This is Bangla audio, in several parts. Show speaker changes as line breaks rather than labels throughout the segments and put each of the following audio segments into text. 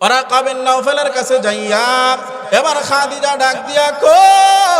ওরা কাবিন নৌফেলের কাছে যাইয়া এবার খাদিজা ডাক দিয়া কই?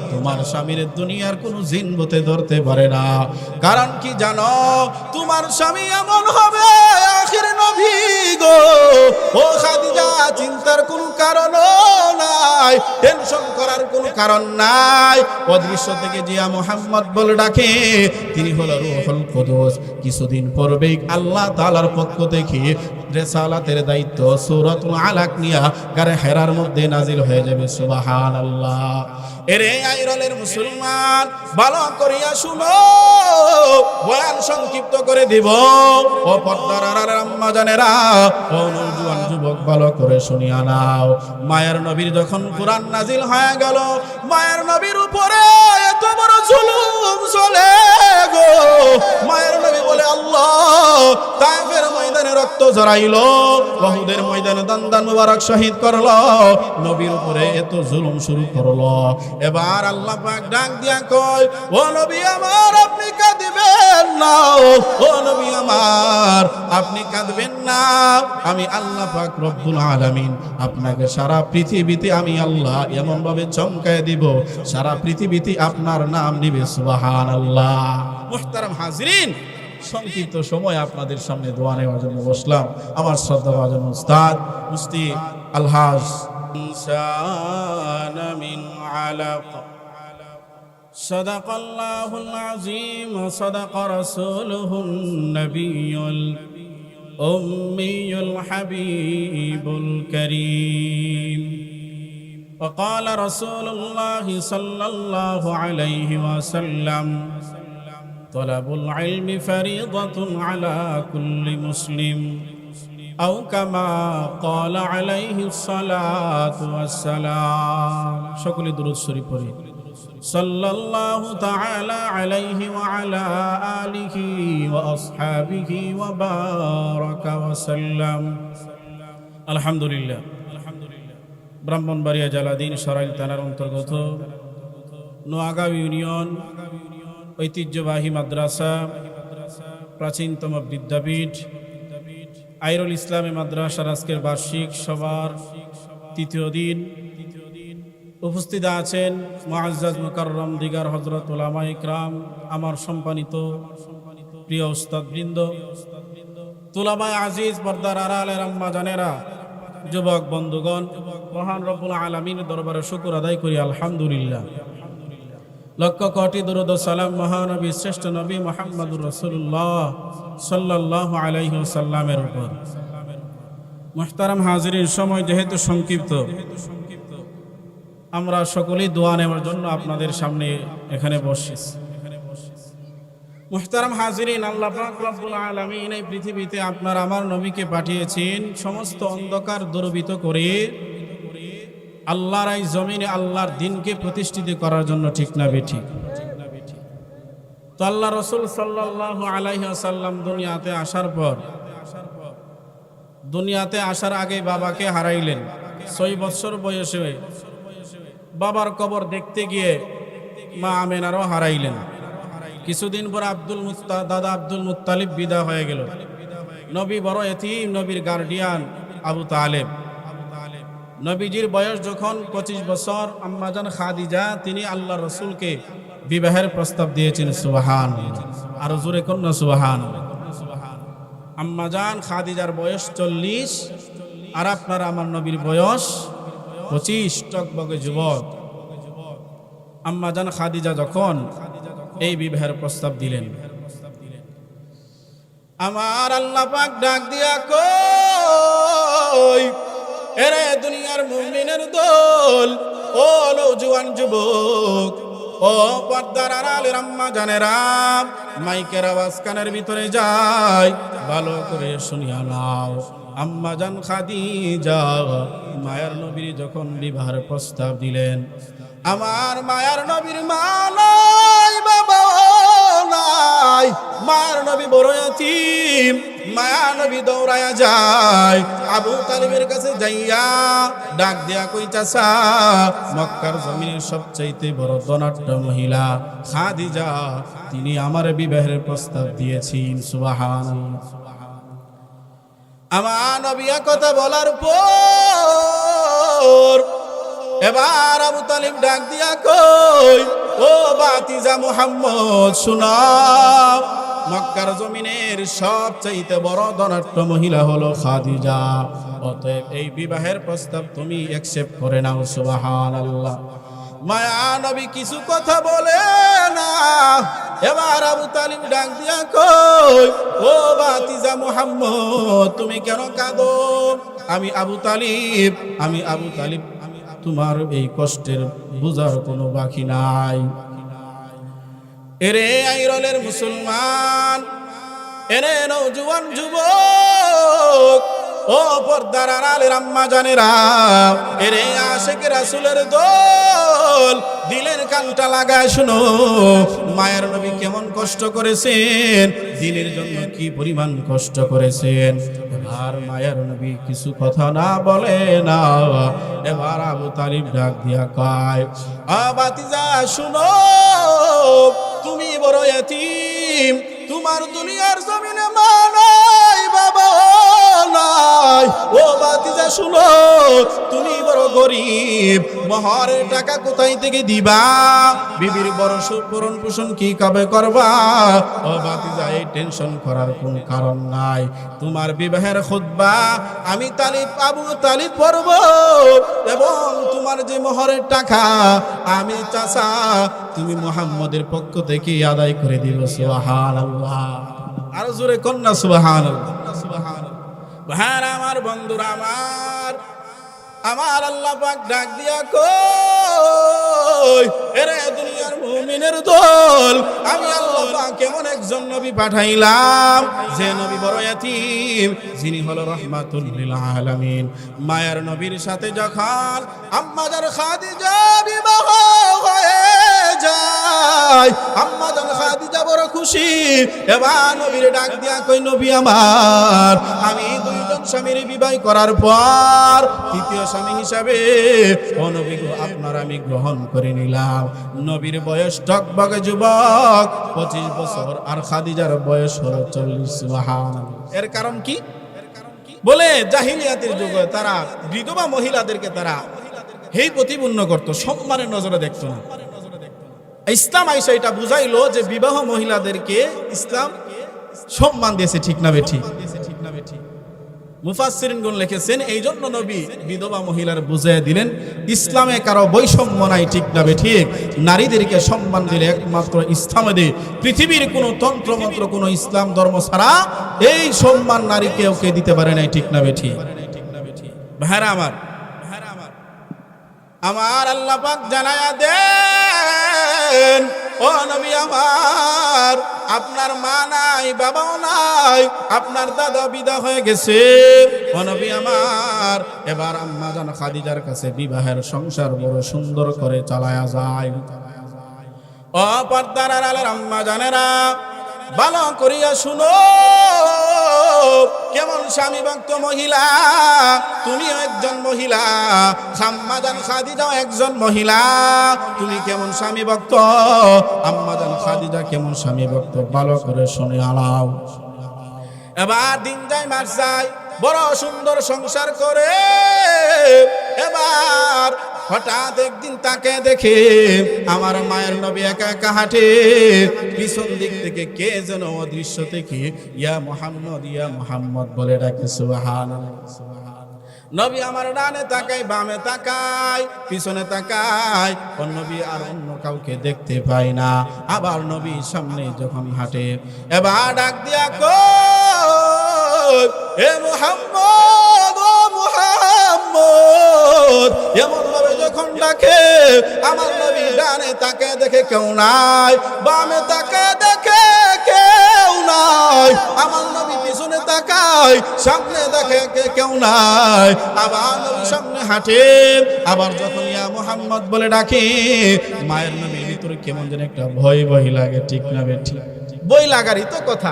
তোমার স্বামীর দুনিয়ার কোন জিন বতে ধরতে পারে না। কারণ কি জানো? তোমার স্বামী এমন হবে, আখির নবী গো। ও খাদিজা, চিন্তার কোনো কারণ নাই টেনশন করার কোনো কারণ নাই। অদৃশ্য থেকে জিয়া মোহাম্মদ বলে ডাকে, তিনি হলো রুহুল কুদুস। কিছুদিন পূর্বেই আল্লাহ তাআলার পক্ষ থেকে রেসালাতের দায়িত্ব, সূরাতুল আলাক নিয়া গারে হেরার মধ্যে নাজিল হয়ে যাবে, সুবহানাল্লাহ। এরে আইরলের মুসলমান, ভালো করিয়া শুনো বয়ান সংক্ষিপ্ত করে দিব। ও পর্দার আর আম্মা জানেরা, ও নওজোয়ান যুবক, ভালো করে শুনিয়া নাও। মায়ের নবীর যখন কোরআন নাজিল হয়ে গেল, মায়ের নবীর উপরে এত বড় জুলুম চলে গো। জড়াইলো, বহুদের ময়দানে দান দান মুবারক শহীদ করল, নবীর উপরে এত জুলুম শুরু করল। এবার আল্লাহ পাক ডাক দিয়া কয়, ও নবী আমার, আপনি কাঁদবেন না, ও নবী আমার, আপনি কাঁদবেন না, আমি আল্লাহ পাক রব্বুল আলামিন আপনাকে সারা পৃথিবীতে আমি আল্লাহ এমন ভাবে চমকায় দিব, সারা পৃথিবীতে আপনার নাম নিবে সুবহানাল্লাহ। মুহতারাম হাজরিন সংক্ষিপ্ত সময় আপনাদের সামনে দোয়া নেওয়ার জন্য বসলাম আমার শ্রদ্ধা ভাজন উস্তাদ মুস্তি আলহাজ ইনসান মিন আলাক صدق الله العظيم وصدق رسوله النبي الأمي الحبيب الكريم وقال رسول الله صلى الله عليه وسلم طلب العلم فريضة على كل مسلم أو كما قال عليه الصلاة والسلام شكل درود شريف পড়ি صلى الله تعالى عليه وعلى آله وأصحابه وبارك وسلم الحمد لله ব্রাহ্মণবাড়িয়া জালাদিন সরাইল থানার অন্তর্গত নোয়াগাঁও ইউনিয়ন ঐতিহ্যবাহী মাদ্রাসা, প্রাচীনতম বিদ্যাপীঠ, আইরুল ইসলামী মাদ্রাসার আজকের বার্ষিক সবার তৃতীয় দিন। উপস্থিত আছেন মুআজ্জাজ মুকাররম দিগার হজরত উলামা ইকরাম, আমার সম্মানিত প্রিয় উস্তাদ বৃন্দ তুলামায় আজিজ বর্দার আড়ালের আম্মা জানেরা, যুবক বন্ধুগণ, মহান রব্বুল আলমীর দরবারে শুকুর আদায় করি, আলহামদুলিল্লাহ। লক্ষ কোটি দুরুদ সালাম মহানবী, শ্রেষ্ঠ নবী মোহাম্মদুর রসুল্লাহ সাল্লাহ আলাইহি সাল্লামের উপর। মুহতারাম হাজিরির সময় যেহেতু সংক্ষিপ্ত, আমরা সকলেই দোয়া নেওয়ার জন্য আপনাদের সামনে এখানে বসেছি। মুহতারাম হাজিরিন, আল্লাহ আলামিন এই পৃথিবীতে আপনার, আমার নবীকে পাঠিয়েছেন সমস্ত অন্ধকার দূরবিত করে আল্লাহর এই জমিনে আল্লাহর দিনকে প্রতিষ্ঠিত করার জন্য ঠিক না বেঠিক তো আল্লাহ রসুল সাল্লাহ আলাইহি সাল্লাম দুনিয়াতে আসার পর, দুনিয়াতে আসার আগে বাবাকে হারাইলেন। ছয় বছর বয়সে বাবার কবর দেখতে গিয়ে মা আমেনারও হারাইলেন। কিছুদিন পর আব্দুল মুস্তা দাদা আব্দুল মুত্তালিব বিদা হয়ে গেল। নবী বড় এতিম, নবীর গার্ডিয়ান আবু তালেব। নবীজির বয়স যখন পঁচিশ বছর আম্মাজান খাদিজা, তিনি আল্লাহ রসুলকে বিবাহের প্রস্তাব দিয়েছেন, সুবাহান। আরও জোরে কন্যা সুবাহান। আম্মাজান খাদিজার বয়স চল্লিশ, আর আপনার আমার নবীর বয়স পঁচিশ, টকবগে যুবক। আম্মাজান খাদিজা যখন এই বিবাহের প্রস্তাব দিলেন, আমার আল্লাহ পাক ডাক দিয়া কই এরে দুনিয়ার মুমিনের দল। ও নৌজুয়ান যুবক, ও পর্দার আড়ালের আম্মা জানেরা মাইকের আওয়াজ কানের ভিতরে যায়, ভালো করে শুনিয়া নাও। আম্মা জান খাদিজা, মায়ের নবীর যখন বিবাহের প্রস্তাব দিলেন, আমার মায়ার নবীর মা নাই বাবা নাই, মায়ার নবী বড় এতিম। মায়া নবী দৌড়ায়া যায়। আবু তালিবের কাছে যাইয়া ডাক দিয়া কই চাচা মক্কার জমিনের সবচাইতে বড় ধনাঢ্য মহিলা খাদিজা, তিনি আমার বিবাহের প্রস্তাব দিয়েছেন। সুবহানাল্লাহ। আমার নবিয়া কথা বলার পর এবার আবু তালিব ডাক দিয়া কই ও বাতিজা মুহাম্মদ, শুনাও। মক্কার জমিনের সবচাইতে বড় ধনাঢ্য মহিলা হলো খাদিজা। অতএব এই বিবাহের প্রস্তাব তুমি অ্যাকসেপ্ট করে নাও, সুবহানাল্লাহ। মায়া নবী কিছু কথা বলে না। এবার আবু তালিব ডাক দিয়া কই ও বাতিজা মুহাম্মদ, তুমি কেন কাঁদো? আমি আবু তালিব, আমি আবু তালিব, আমি তোমার এই কষ্টের বুঝার কোনো বাকি নাই। এরে আইরলের মুসলমান, এরে নৌজুয়ান যুবক, ও পর্দার আড়ালের আম্মা জানেরা, এরে আশেক রাসুলের দোল, দিলের কানটা লাগায় শুনো, মায়ের নবী কেমন কষ্ট করেছেন দিনের জন্য কি পরিমাণ কষ্ট করেছেন, এবার মায়ের নবী কিছু কথা না বলে না, এবার আবু তালিব ডাক দিয়া কয় আবাতিজা শুনো তুমি বড় এতিম তোমার দুনিয়ার জমিনে মা নাই বাবা নাই। ও বাতিজা শুনো। তুমি বড় গরিব মহরের টাকা কোথায় থেকে দিবা? বিবির বড় সুপরণ পোষণ কি কবে করবা? ও বাতিজা এই টেনশন করার কোন কারণ নাই। তোমার বিবাহের খুতবা আমি তালিব, আবু তালিব পড়ব এবং তোমার যে মহরের টাকা আমি চাচা, তুমি মুহাম্মদের পক্ষ থেকে আদায় করে দিল সুবহান আল্লাহ আরও জোরে কন্যা সুবহান সুবহান ভাইয়ারা আমার বন্ধুরা, আমার আমার আল্লাহ পাক ডাক দিয়া কই এরে দুনিয়ার মুমিনের দল, আমি আল্লাহ পাক কেমন একজন নবী পাঠাইলাম, যে নবী বড় এতিম যিনি হলো রহমাতুল লিল আলামিন। মায়ের নবীর সাথে যখন আম্মাজার খাদিজা বিবাহ হয়ে যায় আম্মাজান খাদিজা বড় খুশি, এবার নবীর ডাক দিয়া কই নবী আমার, আমি দুইজন স্বামীর বিবাহ করার পর তৃতীয় স্বামী হিসাবে অনবী গো, আপনার আমি গ্রহণ করে নিলাম। নবীর বয়স টকবগে যুবক পঁচিশ বছর। আর খাদিজার বয়স হলো চল্লিশ এর কারণ কি? বলে জাহিলিয়াতের যুগে তারা বিধবা মহিলাদেরকে তারা হেই প্রতিপূর্ণ করত সম্মানের নজরে দেখতো না। ইসলাম আইসা এটা বুঝাইলো যে বিবাহ মহিলাদেরকে ইসলাম সম্মান দিয়েছে ঠিক না বেঠি মুফাসসিরিনগণ লিখেছেন এই জন্য নবী বিধবা মহিলার বুঝিয়ে দিলেন, ইসলামে কারও বৈষম্য নাই, ঠিক না ঠিক? নারীদেরকে সম্মান দিলে একমাত্র ইসলামে পৃথিবীর কোনো তন্ত্রমন্ত্র, কোনো ইসলাম ধর্ম ছাড়া এই সম্মান নারীকে ওকে দিতে পারে নাই, ঠিক না আমার, ভাইরা আমার আমার আল্লাহ পাক জানায়া দেন আমার, আপনার মা নাই, বাবাও নাই, আপনার দাদা বিদা হয়ে গেছে। ও আমার, এবার আম্মা জান খাদিজার কাছে বিবাহের সংসার বড় সুন্দর করে চালায়া যায়। অপর্দার পর্দার আলার আম্মা জানেরা, ভালো করিয়া শুনো। স্বামী ভক্ত মহিলা তুমিও একজন মহিলা সাম্মাদান খাদিজাও একজন মহিলা, তুমি কেমন স্বামী ভক্ত? আম্মাদান খাদিজা কেমন স্বামী ভক্ত? ভালো করে শুনে আলাও। এবার দিন যায় মার যায়, বড় সুন্দর সংসার করে, এবার হঠাৎ একদিন তাকে দেখে আমার মায়ের নবী একা একা হাঁটে। পিছন দিক থেকে কে যেন অদৃশ্য থেকে ইয়া মোহাম্মদ ইয়া মোহাম্মদ বলে ডাকে সুবাহান নবী আমার ডানে তাকাই বামে তাকাই পিছনে তাকাই ও নবী আর অন্য কাউকে দেখতে পাই না। আবার নবী সামনে যখন হাঁটে, এবার ডাক দিয়া কই এ মুহাম্মদ ও এমন ভাবে যখন ডাকে, আমার নবী ডানে তাকে দেখে কেউ নাই, বামে তাকে দেখে কেউ নাই, আমার নবী পিছনে তাকায়, সামনে দেখে কেউ নাই, আবার নবী সামনে হাঁটে, আবার যখন ইয়া মোহাম্মদ বলে ডাকে, মায়ের নবীর ভিতরে কেমন যেন একটা ভয় ভয় লাগে, ঠিক না বেঠি বই লাগারই তো কথা।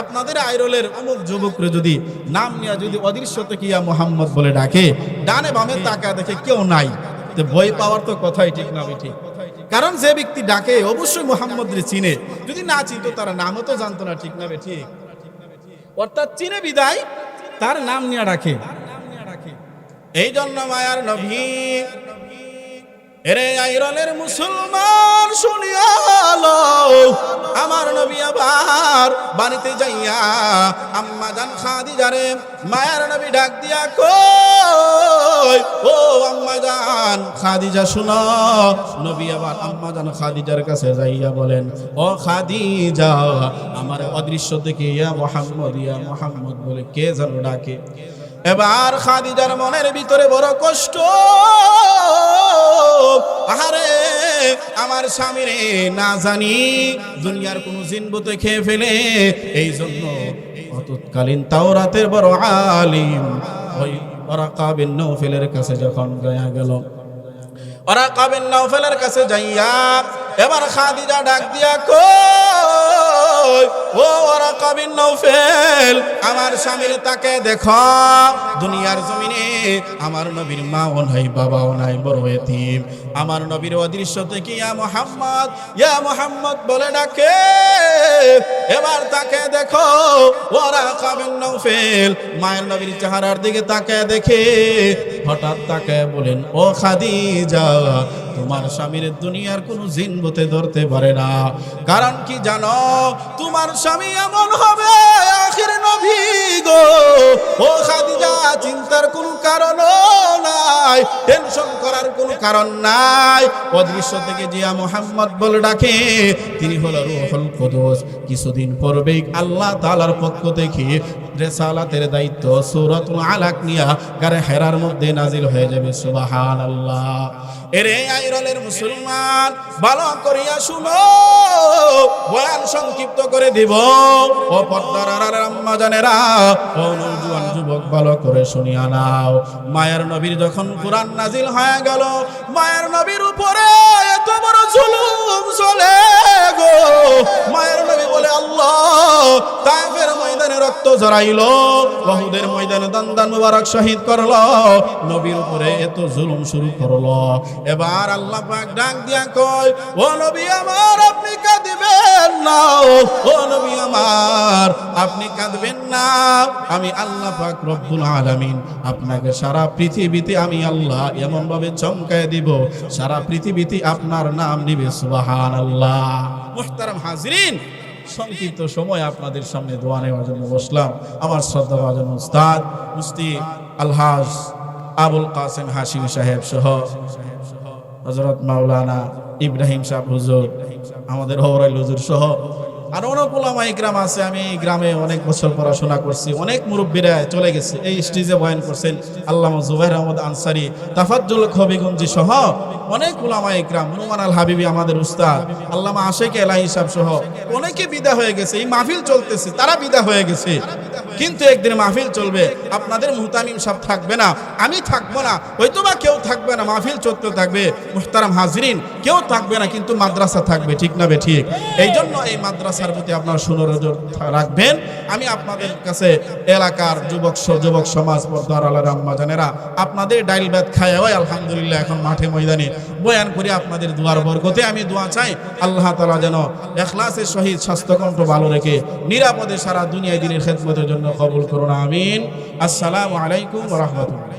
আপনাদের আইরলের অমুক যুবকরে যদি নাম নিয়ে যদি অদৃশ্য থেকে ইয়া মোহাম্মদ বলে ডাকে ডানে বামে তাকা দেখে কেউ নাই। তো বই পাওয়ার তো কথাই ঠিক না বেঠি কারণ যে ব্যক্তি ডাকে অবশ্যই মোহাম্মদ রে চিনে। যদি না চিনতো তারা নামও তো জানতো না ঠিক না বেঠি অর্থাৎ চিনে বিদায় তার নাম নিয়ে ডাকে। এই জন্য মায়ার নবী এরে আইরনের মুসলমান শুনিয়ালো আমার নবী আবার বাড়িতে যাইয়া আম্মা জান খাদিজারে মায়ার নবী ডাক দিয়া কই ও আম্মা জান খাদিজা শুনো। নবী আবার আম্মা জান খাদিজার কাছে যাইয়া বলেন, ও খাদিজা, আমার অদৃশ্য দেখে ইয়া মোহাম্মদ ইয়া মোহাম্মদ বলে কে যেন ডাকে? এবার খাদিজার মনের ভিতরে বড় কষ্ট। আহারে, আমার স্বামীরে না জানি দুনিয়ার কোন জিনবতে খেয়ে ফেলে এই জন্য অতৎকালীন তাওরাতের বড় আলিম ওই ওরাকা বিন নৌফেলের কাছে যখন গয়া গেল। ওরা কাবিন নৌফেলের কাছে যাইয়া এবার খাদিজা ডাক দিয়া কই ও ওরা কাবিন নৌফেল আমার স্বামীর তাকে দেখো, দুনিয়ার জমিনে আমার নবীর মাও নাই, বাবাও নাই, বড় এতিম। আমার নবীর অদৃশ্য থেকে ইয়া মোহাম্মদ ইয়া মোহাম্মদ বলে ডাকে, এবার তাকে দেখো ওরা কাবিন নৌফেল মায়ের নবীর চেহারার দিকে তাকে দেখে হঠাৎ তাকে বলেন, ও খাদিজা, তোমার স্বামীর দুনিয়ার কোনো জিন বতে ধরতে পারে না। কারণ কি জানো, তোমার স্বামী এমন হবে, আখির নবী গো। ও খাদিজা, চিন্তার কোনো কারণ নাই টেনশন করার কোনো কারণ নাই। অদৃশ্য থেকে জিয়া মোহাম্মদ বলে ডাকে, তিনি হলো রুহুল কুদুস। কিছুদিন পূর্বেই আল্লাহ তাআলার পক্ষ থেকে রেসালাতের দায়িত্ব সূরাতুল আলাক নিয়া, গারে হেরার মধ্যে নাজিল হয়ে যাবে সুবাহান আল্লাহ এরে আইরলের মুসলমান, ভালো করিয়া শুনো, বয়ান সংক্ষিপ্ত করে দিব। ও পর্দার আর আম্মা জানেরা ও নওজোয়ান যুবক, ভালো করে শুনিয়া নাও। মায়ের নবীর যখন কোরআন নাজিল হয়ে গেল, মায়ের নবীর উপরে এত বড় জুলুম চলে গো। মায়ের নবী বলে, আল্লাহ তাইফের ময়দানে রক্ত জড়াইলো বহুদের ময়দানে দান দান মুবারক শহীদ করল নবীর উপরে এত জুলুম শুরু করল। এবার আল্লাহ পাক ডাক দিয়া কয়, ও নবী আমার, আপনি কাঁদবেন না। ও নবী আমার, আপনি কাঁদবেন না। আমি আল্লাহ পাক রব্বুল আলামিন আপনাকে সারা পৃথিবীতে আমি আল্লাহ এমন ভাবে চমকায় দিব। সারা পৃথিবীতে আপনার নাম নিবে সুবহানাল্লাহ। মুহতারাম হাজরিন, সংক্ষিপ্ত সময় আপনাদের সামনে দোয়া নেওয়ার জন্য বসলাম। আমার শ্রদ্ধা ভাজন উস্তাদ মুস্তি আলহাজ আবুল কাসেম হাসিম সাহেব সহ হজরত মাওলানা ইব্রাহিম সাহেব হুজুর, আমাদের হবরাইল হুজুর সহ আর অনেক ওলামা গ্রাম আছে। আমি গ্রামে অনেক বছর পড়াশোনা করছি, অনেক মুরব্বীরা চলে গেছে। এই স্টেজে বয়ান করছেন আল্লাহ জুবাইর আহমদ আনসারি, তাফাজ্জুল খবিগঞ্জি সহ অনেক ওলামা গ্রাম নুমান আল হাবিবি আমাদের উস্তাদ, আল্লামা আশেক এলাহি সাহেব সহ অনেকে বিদা হয়ে গেছে। এই মাহফিল চলতেছে, তারা বিদা হয়ে গেছে। কিন্তু একদিন মাহফিল চলবে। আপনাদের মুহতামিম সাহেব থাকবে না। আমি থাকব না। হয়তো বা কেউ থাকবে না। মাহফিল চলতে থাকবে। মুহতারাম হাজরিন, কেউ থাকবে না, কিন্তু মাদ্রাসা থাকবে। ঠিক না ঠিক? এই জন্য এই মাদ্রাসার প্রতি আপনারা সুনজর রাখবেন। আমি আপনাদের কাছে এলাকার যুবক যুবক সমাজ পর্দার আলার আম্মা জানেরা আপনাদের ডাইল ব্যাত খায় হয় আলহামদুলিল্লাহ এখন মাঠে ময়দানে বয়ান করি আপনাদের দুয়ার বরকতে। আমি দোয়া চাই আল্লাহ তালা যেন এখলাসের সহিত স্বাস্থ্যকণ্ঠ ভালো রেখে নিরাপদে সারা দুনিয়ায় দিনের খেদমতের জন্য কবুল করুন, আমিন। আসসালামু আলাইকুম রহমতুল্লাহ।